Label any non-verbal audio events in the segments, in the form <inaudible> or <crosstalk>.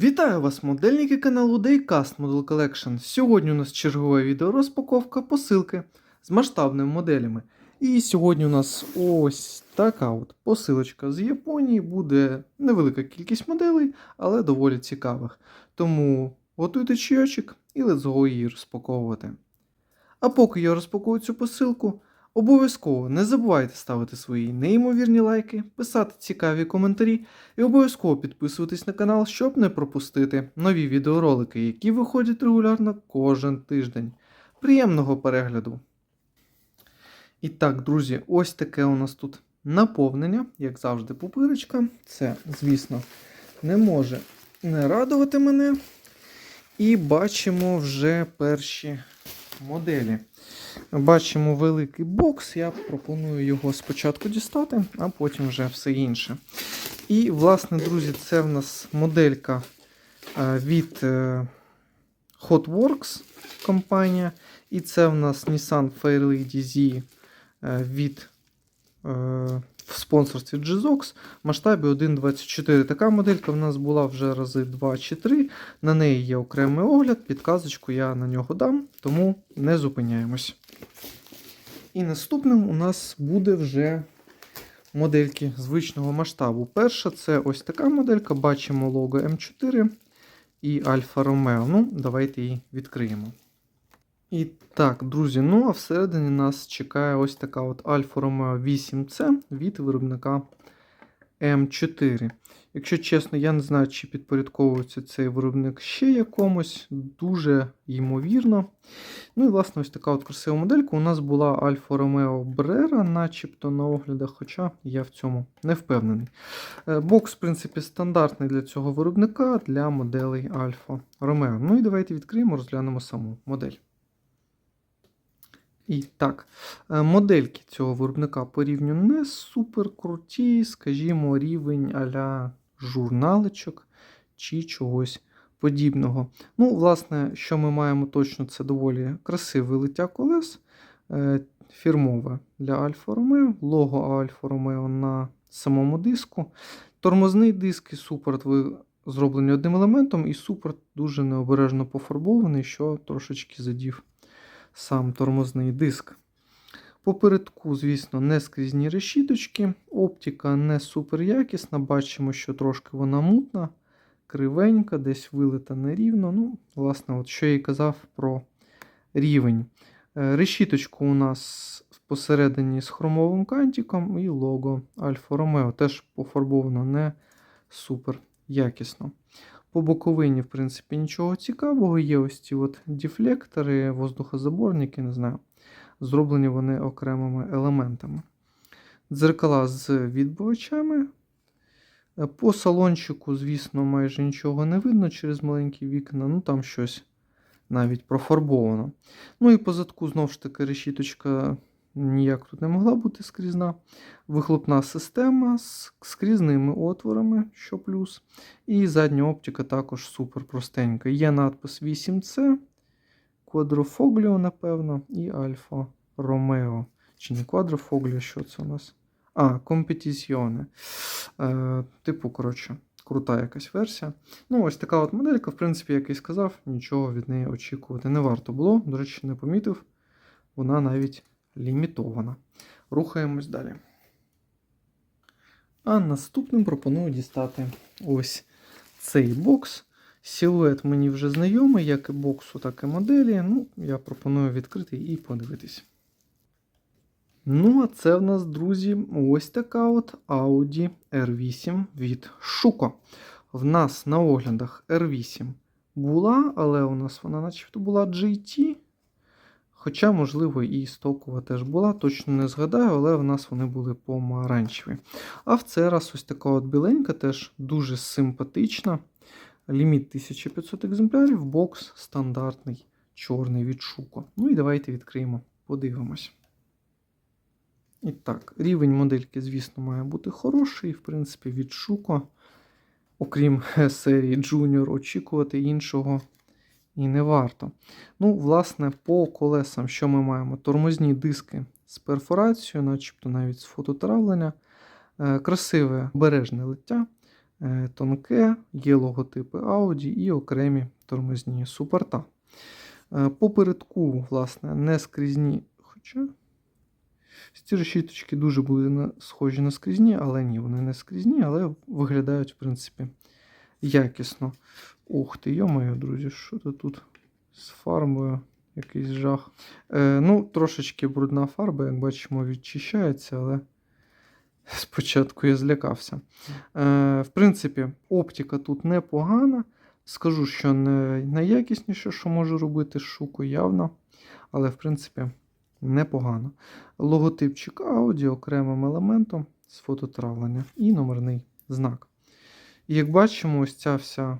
Вітаю вас, модельники каналу Daycast Model Collection. Сьогодні у нас чергова відеорозпаковка посилки з масштабними моделями. І сьогодні у нас ось така от посилочка з Японії. Буде невелика кількість моделей, але доволі цікавих. Тому готуйте чайочок і let's go її розпаковувати. А поки я розпакую цю посилку, обов'язково не забувайте ставити свої неймовірні лайки, писати цікаві коментарі і обов'язково підписуватись на канал, щоб не пропустити нові відеоролики, які виходять регулярно кожен тиждень. Приємного перегляду! І так, друзі, ось таке у нас тут наповнення, як завжди, пупирочка. Це, звісно, не може не радувати мене. І бачимо вже перші моделі. Бачимо великий бокс. Я пропоную його спочатку дістати, а потім вже все інше. І, власне, друзі, це в нас моделька е, від е, Hotworks компанія. І це в нас Nissan Fairlady Z е, від в спонсорстві GZOX в масштабі 1.24. Така моделька в нас була вже рази 2 чи 3. На неї є окремий огляд, підказочку я на нього дам, тому не зупиняємось. І наступним у нас буде вже модельки звичного масштабу. Перша це ось така моделька. Бачимо лого М4 і Альфа Ромео. Ну, давайте її відкриємо. І так, друзі, ну а всередині нас чекає ось така от Альфа Ромео 8C від виробника М4. Якщо чесно, я не знаю, чи підпорядковується цей виробник ще якомусь, дуже ймовірно. Ну і, власне, ось така от красива моделька. У нас була Альфа Ромео Брера, начебто на оглядах, хоча я в цьому не впевнений. Е, Бокс, в принципі, стандартний для цього виробника для моделей Альфа Ромео. Ну і давайте відкриємо, розглянемо саму модель. І так, е, модельки цього виробника по рівню не супер круті, скажімо, рівень а-ля журналичок чи чогось подібного. Ну, власне, що ми маємо точно, це доволі красиве лиття колес, е, фірмове для Альфа Ромео, лого Альфа Ромео на самому диску. Тормозний диск і супорт зроблені одним елементом, і супорт дуже необережно пофарбований, що трошечки задів сам тормозний диск. Попередку, звісно, не скрізні решіточки. Оптика не супер якісна. Бачимо, що трошки вона мутна, кривенька, десь вилита нерівно. Ну, власне, от що я і казав про рівень. Е, Решіточку у нас посередині з хромовим кантиком і лого Альфа Ромео. Теж пофарбовано не супер якісно. По боковині, в принципі, нічого цікавого. Є ось ці от дефлектори, воздухозаборники, не знаю. Зроблені вони окремими елементами. Дзеркала з відбивачами. Е, По салончику, звісно, майже нічого не видно через маленькі вікна. Ну, там щось навіть профарбовано. Ну і по задку, знову ж таки, решіточка ніяк тут не могла бути скрізна. Вихлопна система з скрізними отворами, що плюс. І задня оптика також супер простенька. Є надпис 8C, Quadrofoglio, напевно, і Альфа Ромео. Чи не Quadrofoglio, що це у нас? А, Competizione. Е, Типу, коротше, крута якась версія. Ну, ось така от моделька, в принципі, як і сказав, нічого від неї очікувати не варто було. До речі, не помітив. Вона навіть лімітована. Рухаємось далі. А наступним пропоную дістати ось цей бокс. Силует мені вже знайомий, як і боксу, так і моделі. Ну, я пропоную відкрити і подивитись. Ну, а це в нас, друзі, ось така от Audi R8 від Шуко. В нас на оглядах R8 була, але у нас вона, начебто, була GT. Хоча, можливо, і стокова теж була, точно не згадаю, але в нас вони були помаранчеві. А в цей раз ось така от біленька, теж дуже симпатична. Ліміт 1500 екземплярів, бокс стандартний, чорний від Шуко. Ну і давайте відкриємо, подивимось. І так, рівень модельки, звісно, має бути хороший. В принципі, від Шуко, окрім серії Junior, очікувати іншого і не варто. Ну, власне, по колесам, що ми маємо? Тормозні диски з перфорацією, начебто навіть з фототравлення. Е, Красиве обережне лиття. е, тонке, є логотипи Audi і окремі тормозні супорта. Е, Попередку, власне, не скрізні. Хоча ці решіточки дуже були схожі на скрізні, але ні, вони не скрізні, але виглядають, в принципі, якісно. Ух ти, йо-моє, друзі, що це тут з фарбою? Якийсь жах. Е, ну, трошечки брудна фарба, як бачимо, відчищається, але спочатку я злякався. Е, в принципі, оптика тут непогана. Скажу, що не найякісніше, що можу робити шуку, явно. Але, в принципі, непогано. Логотипчик Audi окремим елементом з фототравлення і номерний знак. І як бачимо, ось ця вся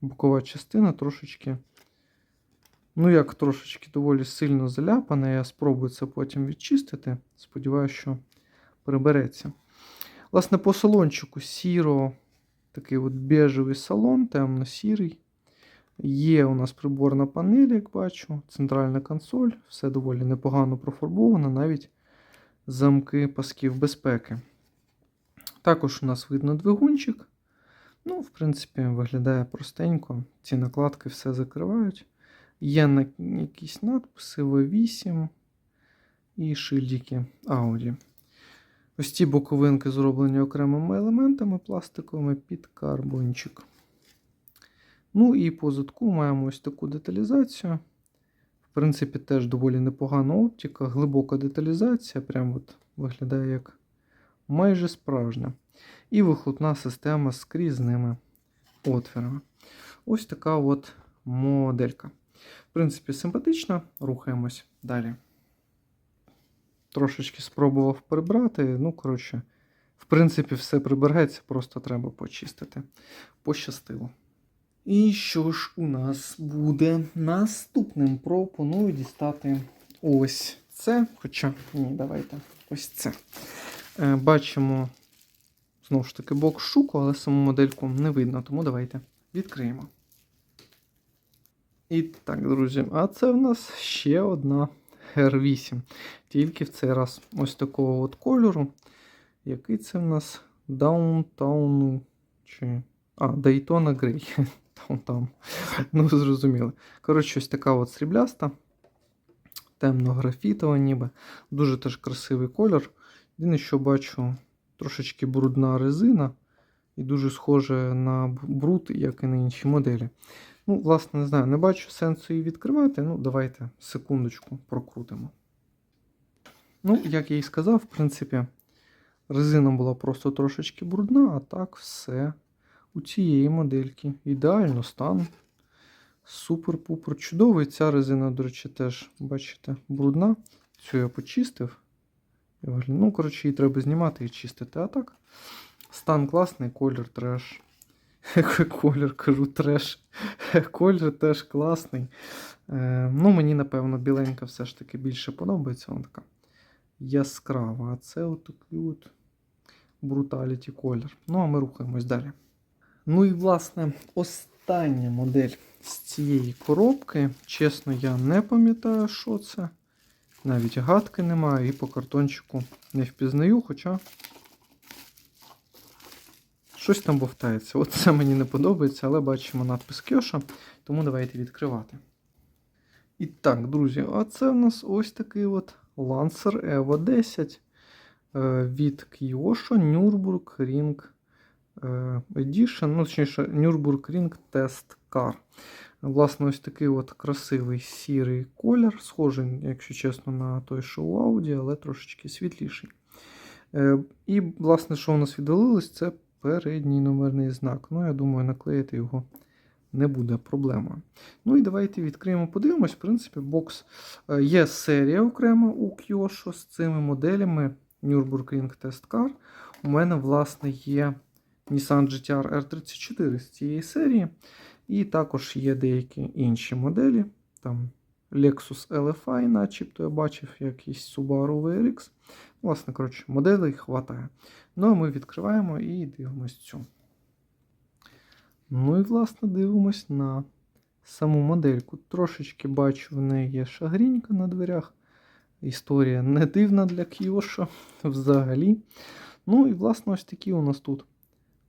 бокова частина трошечки, ну як трошечки доволі сильно заляпана. Я спробую це потім відчистити. Сподіваюся, що прибереться. Власне, по салончику сіро, такий от бежевий салон, темно-сірий. Є у нас приборна панель, як бачу, центральна консоль, все доволі непогано профарбовано, навіть замки пасків безпеки. Також у нас видно двигунчик. Ну, в принципі, виглядає простенько. Ці накладки все закривають. Є якісь надписи V8 і шильдики Audi. Ось ці боковинки зроблені окремими елементами пластиковими під карбончик. Ну і по задку маємо ось таку деталізацію. В принципі, теж доволі непогана оптика, глибока деталізація, прям от виглядає як майже справжня. І вихлопна система з скрізними отворами. Ось така от моделька. В принципі, симпатична. Рухаємось далі. Трошечки спробував прибрати. Ну, коротше, в принципі, все прибирається, просто треба почистити. Пощастило. І що ж у нас буде наступним? Пропоную дістати ось це. Хоча, ні, давайте ось це. Е, бачимо знову ж таки бок шуку, але саму модельку не видно, тому давайте відкриємо. І так, друзі, а це в нас ще одна R8. Тільки в цей раз ось такого от кольору. Який це в нас Даунтауну. Чи. А, Daytona Grey. <laughs> Даунтаун. Ну, зрозуміло. Коротше, ось така от срібляста. Темно-графітова, ніби. Дуже теж красивий кольор. Єдине, що бачу, трошечки брудна резина. І дуже схоже на бруд, як і на інші моделі. Ну, власне, не знаю, не бачу сенсу її відкривати. Ну, давайте секундочку прокрутимо. Ну, як я і сказав, в принципі, резина була просто трошечки брудна, а так все у цієї модельки. Ідеально стан. Супер-пупер чудовий. Ця резина, до речі, теж, бачите, брудна. Цю я почистив. Ну, коротше, її треба знімати і чистити. А так, стан класний, колір треш. <laughs> Колір, кажу, треш. <laughs> Колір теж класний. Е, ну, мені, напевно, біленька все ж таки більше подобається. Вона така яскрава. А це отакий от бруталіті колір. Ну, а ми рухаємось далі. Ну і, власне, остання модель з цієї коробки. Чесно, я не пам'ятаю, що це. Навіть гадки немає, і по картончику не впізнаю, хоча щось там бовтається. От це мені не подобається, але бачимо надпис Кьоша, тому давайте відкривати. І так, друзі, а це в нас ось такий от Lancer Evo 10 е, від Kyosho Nürburgring Edition, ну, точніше, Nürburgring Test Car. Власне, ось такий от красивий сірий колір, схожий, якщо чесно, на той, що у Audi, але трошечки світліший. Е, І, власне, що у нас відвалилось, це передній номерний знак. Ну, я думаю, наклеїти його не буде проблемою. Ну і давайте відкриємо, подивимось. В принципі, бокс е, є серія окрема у Kyosho з цими моделями Nürburgring Test Car. У мене, власне, є Nissan GTR R34 з цієї серії. І також є деякі інші моделі. Там Lexus LFI, начебто я бачив, якийсь Subaru VRX. Власне, коротше, моделей хватає. Ну, а ми відкриваємо і дивимось цю. Ну і, власне, дивимось на саму модельку. Трошечки бачу, в неї є шагрінька на дверях. Історія не дивна для Kyosho <laughs> взагалі. Ну і, власне, ось такі у нас тут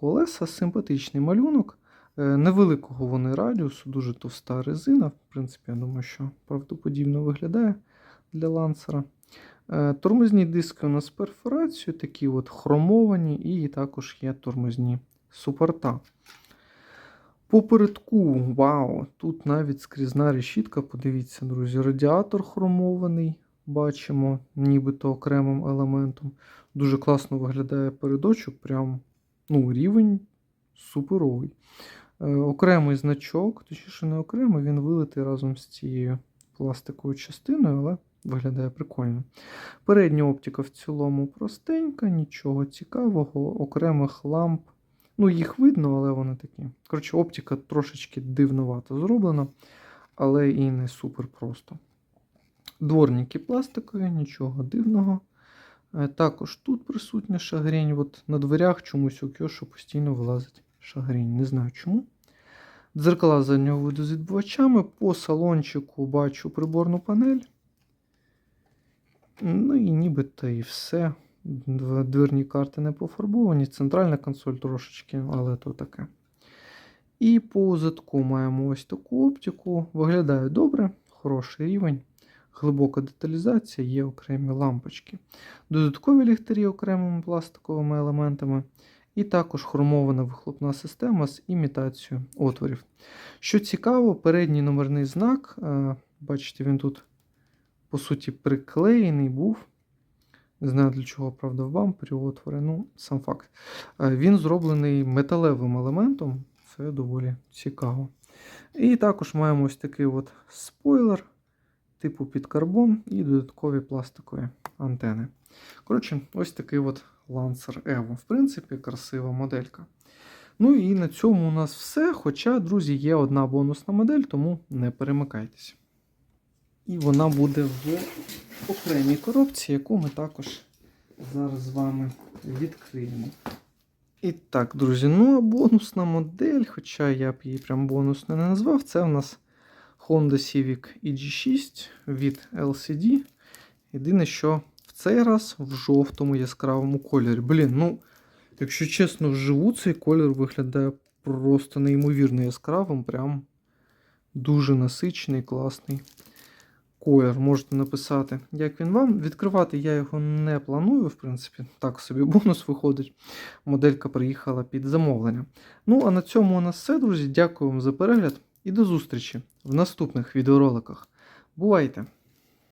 колеса, симпатичний малюнок. Е, Невеликого вони радіусу, дуже товста резина. В принципі, я думаю, що правдоподібно виглядає для лансера. Е, Тормозні диски у нас з перфорацією, такі от хромовані, і також є тормозні супорта. Попередку, вау, тут навіть скрізна решітка, подивіться, друзі, радіатор хромований, бачимо, нібито окремим елементом. Дуже класно виглядає передочок, прям ну, рівень суперовий. Е, окремий значок, точніше не окремий, він вилитий разом з цією пластиковою частиною, але виглядає прикольно. Передня оптика в цілому простенька, нічого цікавого, окремих ламп. Ну, їх видно, але вони такі. Коротше, оптика трошечки дивновато зроблена, але і не супер просто. Дворники пластикові, нічого дивного. Е, Також тут присутня шагрень. От на дверях чомусь у кьошу постійно вилазить шагрень. Не знаю чому. Дзеркала заднього виду з відбувачами. По салончику бачу приборну панель. Ну і нібито і все. Дв- Дверні карти не пофарбовані. Центральна консоль трошечки, але то таке. І по задку маємо ось таку оптику. Виглядає добре, хороший рівень. Глибока деталізація, є окремі лампочки. Додаткові ліхтарі окремими пластиковими елементами. І також хромована вихлопна система з імітацією отворів. Що цікаво, передній номерний знак, е, бачите, він тут, по суті, приклеєний був. Не знаю для чого, правда, в бампері отвори, ну, сам факт. Е, Він зроблений металевим елементом, це доволі цікаво. І також маємо ось такий от спойлер, типу під карбон, і додаткові пластикові антени. Коротше, ось такий от Lancer Evo. В принципі, красива моделька. Ну і на цьому у нас все. Хоча, друзі, є одна бонусна модель, тому не перемикайтесь. І вона буде в окремій коробці, яку ми також зараз з вами відкриємо. І так, друзі, ну а бонусна модель, хоча я б її прям бонусно не назвав, це в нас Honda Civic EG6 від LCD. Єдине, що в цей раз в жовтому яскравому кольорі. Блін, ну, якщо чесно, вживу цей колір виглядає просто неймовірно яскравим, прям дуже насичений, класний колір. Можете написати, як він вам. Відкривати я його не планую, в принципі, так собі бонус виходить. Моделька приїхала під замовлення. Ну, а на цьому у нас все, друзі. Дякую вам за перегляд і до зустрічі в наступних відеороликах. Бувайте!